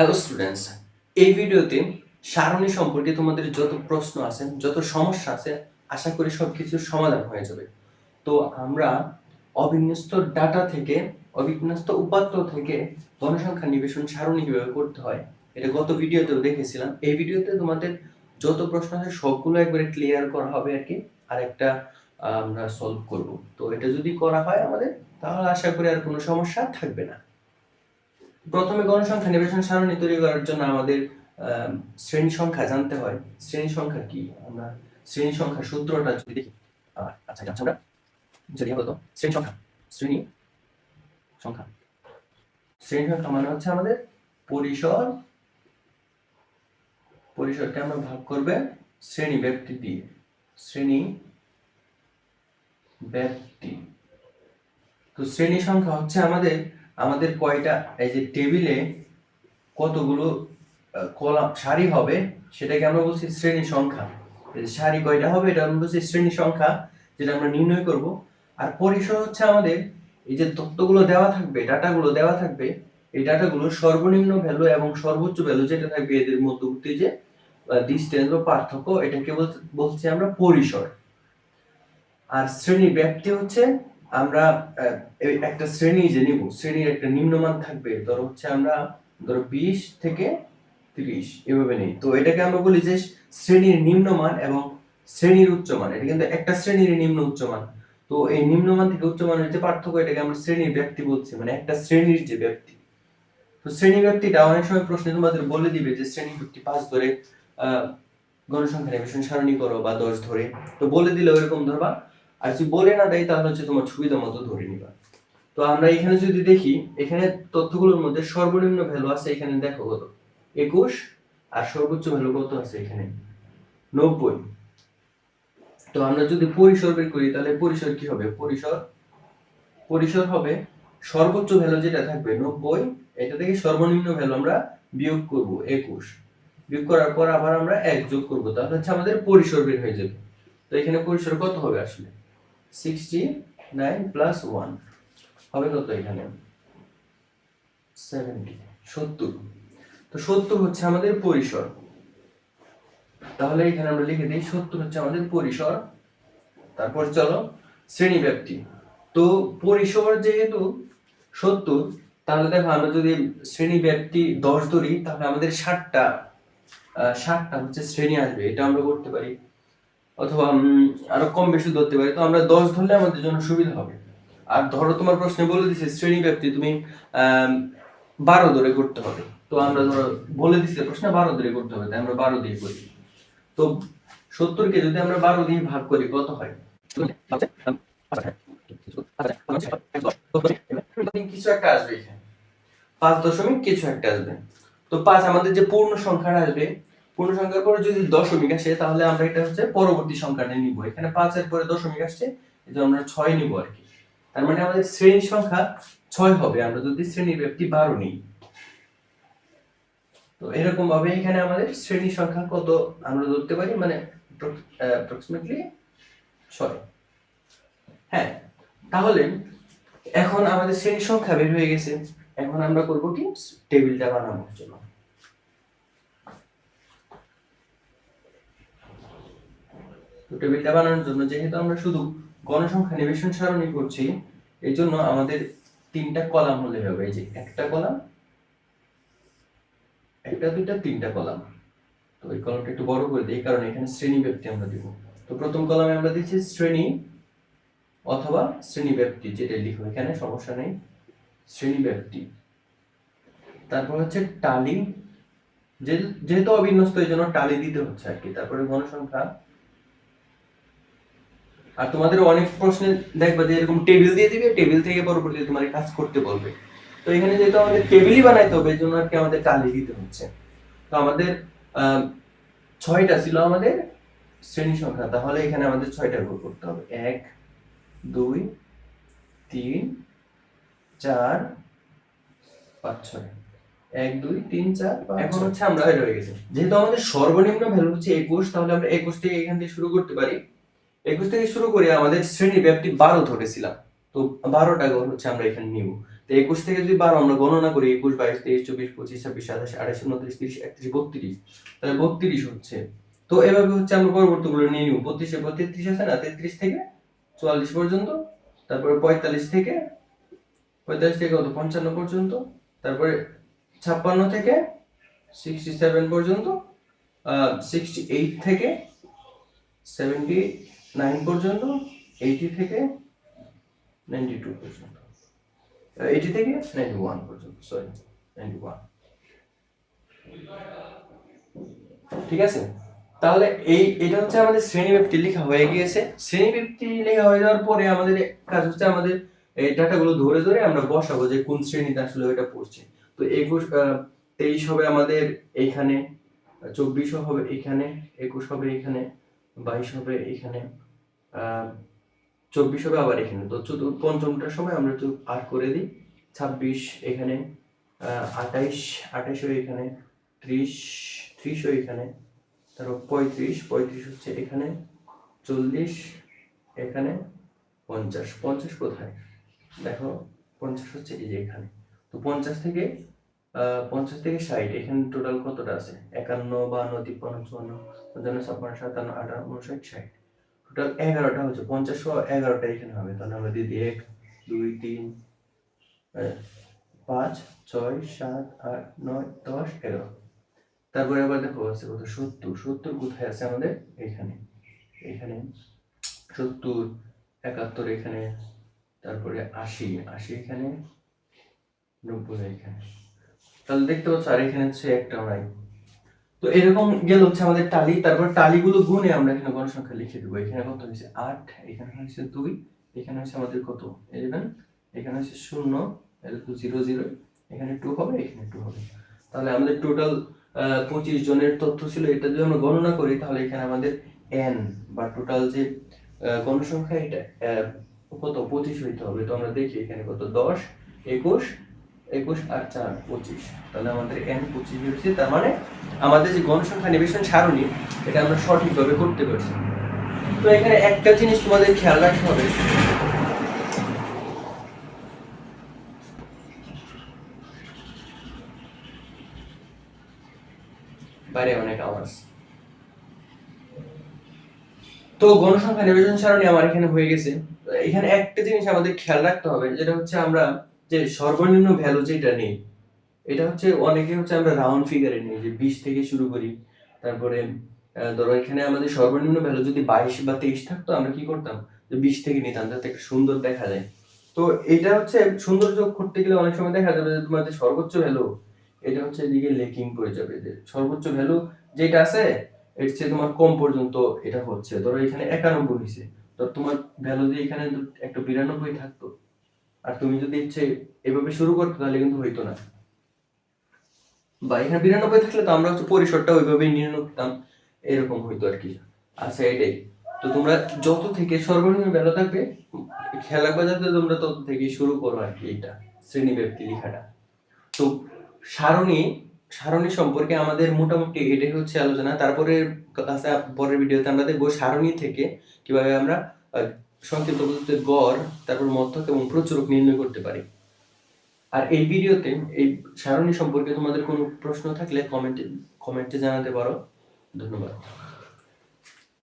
Hello students এই ভিডিওতে সারণী সম্পর্কে তোমাদের যত প্রশ্ন আছে, যত সমস্যা আছে, আশা করি সব কিছুর সমাধান হয়ে যাবে। তো আমরা অবিন্যস্ত ডাটা থেকে, অবিন্যস্ত উপাত্ত থেকে গণসংখ্যা নিবেশন সারণী কীভাবে করতে হয়, এটা গত ভিডিওতেও দেখেছিলাম। এই ভিডিওতে তোমাদের যত প্রশ্ন আছে, সবগুলো একবারে ক্লিয়ার করা হবে আর কি, আর একটা আমরা সলভ করব। তো এটা যদি করা হয় আমাদের, তাহলে আশা করি আর কোনো সমস্যা থাকবে না। প্রথমে গণসংখ্যা নিবেশন সারণী তৈরি করার জন্য আমাদের শ্রেণি সংখ্যা জানতে হয়। শ্রেণি সংখ্যা কি? আমরা শ্রেণি সংখ্যা সূত্রটা যদি দেখি আচ্ছা আচ্ছা আমরা যদি শ্রেণি সংখ্যা শ্রেণি সংখ্যা। শ্রেণি সংখ্যা মানে হচ্ছে আমাদের পরিসর, পরিসরকে আমরা ভাগ করবে শ্রেণি ব্যক্তি দিয়ে। শ্রেণি ব্যক্তি। তো শ্রেণি সংখ্যা হচ্ছে আমাদের আমাদের কয়টা, এই যে টেবিলে কতগুলো কলাম, সারি হবে, সেটাকে আমরা বলছি শ্রেণি সংখ্যা। সারি কয়টা হবে, এটা আমরা বলছি শ্রেণি সংখ্যা, যেটা আমরা নির্ণয় করব। আর পরিসর হচ্ছে আমাদের এই যে তথ্যগুলো দেওয়া থাকবে, ডাটাগুলো দেওয়া থাকবে, এই ডাটাগুলো সর্বনিম্ন ভ্যালু এবং সর্বোচ্চ ভ্যালু যেটা থাকবে এদের মধ্যবর্তী যে ডিস্টেন্স বা পার্থক্য, এটাকে বলছি আমরা পরিসর। আর শ্রেণি ব্যাপ্তি হচ্ছে আমরা একটা শ্রেণি যে নিব, শ্রেণির একটা নিম্নমান থাকবে, ধরো হচ্ছে আমরা, ধরো বিশ থেকে তিরিশ, এভাবে নেই। তো এটাকে আমরা বলি যে শ্রেণির নিম্নমান এবং শ্রেণির উচ্চমান। এটা কিন্তু একটা শ্রেণির নিম্ন উচ্চমান। তো এই নিম্নমান থেকে উচ্চমানের যে পার্থক্য, এটাকে আমরা শ্রেণির ব্যক্তি বলছি মানে একটা শ্রেণির যে ব্যক্তি। তো শ্রেণি ব্যক্তিটা অনেক সময় প্রশ্নে তোমাদের বলে দিবে যে শ্রেণি ব্যক্তি পাঁচ ধরে, আহ, গণসংখ্যা সারণী করো বা দশ ধরে। তো বলে দিলে ওইরকম ধরবা আর যদি বলে না দেয়, তাহলে হচ্ছে তোমার সুবিধা মতো ধরে নিবা। তো আমরা এখানে যদি দেখি, এখানে তথ্যগুলোর মধ্যে সর্বনিম্ন ভ্যালু আছে এখানে দেখো কত? একুশ, আর সর্বোচ্চ ভ্যালু কত আছে এখানে? নব্বই। তো আমরা যদি পরিসর বের করি, তাহলে পরিসর কি হবে? পরিসর পরিসর হবে সর্বোচ্চ ভ্যালু যেটা থাকবে নব্বই, এটা থেকে সর্বনিম্ন ভ্যালু আমরা বিয়োগ করব একুশ। বিয়োগ করার পর আবার আমরা এক যোগ করব, তাহলে হচ্ছে আমাদের পরিসর বের হয়ে যাবে। তো এখানে পরিসর কত হবে আসলে? হবে কত এখানে? সেভেন্টি সত্তর। তো সত্তর হচ্ছে আমাদের পরিসর। তাহলে এখানে আমরা লিখে দিই, সত্তর হচ্ছে আমাদের পরিসর। তারপর চলো শ্রেণি ব্যাপ্তি তো পরিসর যেহেতু সত্তর, তাহলে দেখো আমরা যদি শ্রেণি ব্যাপ্তি দশ ধরি, তাহলে আমাদের ষাটটা ষাটটা হচ্ছে শ্রেণি আসবে। এটা আমরা করতে পারি। অথবা আরও কম বেশি ধরতে পারি। তো আমরা দশ ধরলে আমাদের জন্য সুবিধা হবে। আর ধরো তোমার প্রশ্নে বলে দিছে শ্রেণি ব্যাপ্তি তুমি বারো ধরে করতে হবে। তো আমরা ধরো বলে দিচ্ছে প্রশ্নে বারো ধরে করতে হবে তাই আমরা বারো দিয়ে করি। তো সত্তরকে যদি আমরা বারো দিয়ে ভাগ করি কত হয়? কিছু একটা আসবে পাঁচ দশমিক কিছু একটা আসবে। তো পাঁচ আমাদের যে পূর্ণ সংখ্যাটা আসবে পূর্ণ সংখ্যার পরে যদি দশমিক আসে, তাহলে আমরা এটা হচ্ছে পরবর্তী সংখ্যাটা নিব। এখানে পাঁচের পরে দশমিক আসছে জন্য আমরা ছয় নিব আর কি। তার মানে আমাদের শ্রেণি সংখ্যা ছয় হবে। আমরা যদি শ্রেণির ব্যক্তি বারো নিই, তো এরকম ভাবে এখানে আমাদের শ্রেণি সংখ্যা কত আমরা ধরতে পারি? মানে অ্যাপ্রক্সিমেটলি ছয়। হ্যাঁ তাহলে এখন আমাদের শ্রেণি সংখ্যা বের হয়ে গেছে। এখন আমরা করব কি? টেবিলটা বানানোর জন্য। তো টেবিলটা বানানোর জন্য, যেহেতু আমরা শুধু গণসংখ্যা নিবেশন সারণী করছি এই জন্য আমাদের তিনটা কলাম হলে হবে। এই যে একটা কলাম, একটা, দুইটা, তিনটা কলাম। তো এই কলামটা একটু বড় করে দিই, কারণ এখানে শ্রেণি ব্যক্তি আমরা দিব। তো প্রথম কলামে আমরা দিচ্ছি শ্রেণি অথবা শ্রেণি ব্যক্তি, যেটা লিখব এখানে, সমস্যা নেই। শ্রেণি ব্যক্তি। তারপর হচ্ছে টালি। যেহেতু অবিন্যস্ত এই জন্য টালি দিতে হচ্ছে আর কি। তারপরে গণসংখ্যা আর তোমাদের অনেক প্রশ্নে দেখবা যে এরকম টেবিল দিয়ে দিবে টেবিল থেকে পরবর্তীতে তোমার কাজ করতে বলবে। তো এখানে যেহেতু আমাদের টেবিলই বানাইতে হবে এই জন্য আর কি আমাদের টালি দিতে হচ্ছে। তো আমাদের ছয়টা ছিল আমাদের শ্রেণি সংখ্যা তাহলে এখানে আমাদের ছয়টা গুণ করতে হবে। এক দুই তিন চার পাঁচ ছয়। এক দুই তিন চার এখন হচ্ছে আমরা হয়ে গেছে। যেহেতু আমাদের সর্বনিম্ন ভ্যালু হচ্ছে একুশ তাহলে আমরা একুশ থেকে এখান থেকে শুরু করতে পারি। একুশ থেকে শুরু করে আমাদের শ্রেণি ব্যাপটি বারো ধরেছিলাম। তো বারোটা ঘর হচ্ছে আমরা এখানে নিব। তো একুশ থেকে যদি বারো আমরা গণনা করি, একুশ, বাইশ, তেইশ, চব্বিশ, পঁচিশ, ছাব্বিশ, সাতাশ, আঠাশ, উনত্রিশ, তিরিশ, একত্রিশ, বত্রিশ। তাহলে বত্রিশ হচ্ছে। তো এভাবে হচ্ছে আমরা পরবর্তীগুলো নিয়ে নিব। বত্রিশের পর তেত্রিশ আছে না? তেত্রিশ থেকে চুয়াল্লিশ পর্যন্ত। তারপরে পঁয়তাল্লিশ থেকে পঁয়তাল্লিশ থেকে কত? পঞ্চান্ন পর্যন্ত। তারপরে ছাপ্পান্ন থেকে সিক্সটি সেভেন পর্যন্ত সিক্সটি এইট থেকে সেভেন্টি নাইন পর্যন্ত এইটি থেকে নাইনটি টু পর্যন্ত এইটি থেকে নাইনটি ওয়ান পর্যন্ত সরি নাইনটি ওয়ান ঠিক আছে? তাহলে এই, এটা হচ্ছে আমাদের শ্রেণীব্যাপ্তি লেখা হয়ে গিয়েছে। শ্রেণীব্যাপ্তি লেখা হয়ে যাওয়ার পরে আমাদের কাজ হচ্ছে আমাদের এই ডাটাগুলো ধরে ধরে আমরা বসাবো যে কোন শ্রেণীতে আসলে ওইটা পড়ছে। তো একুশ তেইশ হবে আমাদের এইখানে চব্বিশ হবে এখানে, একুশ হবে এখানে বাইশ হবে এখানে চব্বিশ হবে আবার এখানে। তো চতুর্থ পঞ্চমটার সময় আমরা একটু আর করে দিই। ছাব্বিশ এখানে আঠাইশ আঠাইশ এখানে, ত্রিশ ত্রিশ এখানে, তারপর পঁয়ত্রিশ পঁয়ত্রিশ হচ্ছে এখানে, চল্লিশ এখানে, পঞ্চাশ। পঞ্চাশ কোথায়? দেখো, পঞ্চাশ হচ্ছে এই যে এখানে। তো পঞ্চাশ থেকে পঞ্চাশ থেকে ষাট, এখানে টোটাল কতটা আছে? একান্ন, বান্ন, তিপ্পান্ন, চুয়ান্ন, পঞ্চান্ন, ছাপ্পান্ন, সাতান্ন আটান্ন উনষাট, ষাট। টোটাল এগারোটা হচ্ছে, পঞ্চাশ এগারোটা এখানে হবে। তাহলে আমরা দিয়ে এক, দুই, তিন পাঁচ, ছয়, সাত, আট, নয়, দশ, এগারো। তারপরে আবার দেখো আছে কত? সত্তর। সত্তর কোথায় আছে আমাদের? এখানে। এখানে সত্তর, একাত্তর এখানে, তারপরে আশি। আশি এখানে, নব্বই এখানে। তাহলে দেখতে পাচ্ছ আর এখানে হচ্ছে একটাও নাই তো এরকম গেল হচ্ছে আমাদের টালি তারপর টালিগুলো গুনে আমরা এখানে গণসংখ্যা লিখে দেবো। এখানে কত হয়েছে? আট, এখানে হয়েছে দুই, এখানে হচ্ছে আমাদের কত? ইলেভেন এখানে হচ্ছে শূন্য জিরো জিরো এখানে টু হবে, এখানে টু হবে। তাহলে আমাদের টোটাল পঁচিশ জনের তথ্য ছিল, এটা যদি আমরা গণনা করি, তাহলে এখানে আমাদের এন বা টোটাল যে গণসংখ্যা, এটা কত? পঁচিশ হইতে হবে। তো আমরা দেখি এখানে কত? দশ, একুশ একুশ আর চার, পঁচিশ। তাহলে আমাদের এন পঁচিশ হচ্ছে, তার মানে আমাদের যে গণসংখ্যা নিবেশন সারণী, এটা আমরা সঠিকভাবে করতে পারছি। তো এখানে একটা জিনিস তোমাদের খেয়াল রাখতে হবে। বাইরে অনেক আওয়াজ তো গণসংখ্যা নিবেশন সারণী আমার এখানে হয়ে গেছে। এখানে একটা জিনিস আমাদের খেয়াল রাখতে হবে, যেটা হচ্ছে আমরা যে সর্বনিম্ন ভ্যালু যেটা নেই, এটা হচ্ছে অনেকে হচ্ছে আমরা রাউন্ড ফিগারে নিই, যে বিশ থেকে শুরু করি। তারপরে ধরো এখানে আমাদের সর্বনিম্ন ভ্যালু যদি বাইশ বা তেইশ থাকতো, আমরা কি করতাম? যে বিশ থেকে নিতাম, যাতে একটা সুন্দর দেখা যায়। তো এটা হচ্ছে সৌন্দর্য করতে গেলে অনেক সময় দেখা যাবে যে তোমার যে সর্বোচ্চ ভ্যালু এটা হচ্ছে এদিকে লেকিং করে যাবে যে সর্বোচ্চ ভ্যালু যেটা আছে, এর চেয়ে তোমার কম পর্যন্ত এটা হচ্ছে। ধরো এখানে একানব্বই হয়েছে তো তোমার ভ্যালু যে এখানে একটা বিরানব্বই থাকতো আর তুমি যদি ইচ্ছে এভাবে শুরু করতে, তাহলে কিন্তু হইতো না। বা এখানে বিরানব্বই থাকলে তো আমরা হচ্ছে পরিসরটা ওইভাবেই নির্ণয় করতাম এরকম হইতো আর কি। আচ্ছা এটাই। তো তোমরা যত থেকে সর্বনিম্ন ভ্যালু থাকবে খেয়াল রাখবে যাতে তোমরা তত থেকে শুরু করো আর কি এটা, শ্রেণি ব্যক্তি লেখাটা। তো সারণী সারণী সম্পর্কে আমাদের মোটামুটি এটাই হচ্ছে আলোচনা। তারপরে ক্লাসে, পরের ভিডিওতে আমরা দেখব সারণী থেকে কীভাবে আমরা সংক্ষিপ্ত পদ্ধতিতে গড়, তারপর মধ্যক এবং প্রচুরক নির্ণয় করতে পারি। আর এই ভিডিওতে, এই সারণী সম্পর্কে তোমাদের কোনো প্রশ্ন থাকলে কমেন্টে কমেন্টে জানাতে পারো। ধন্যবাদ।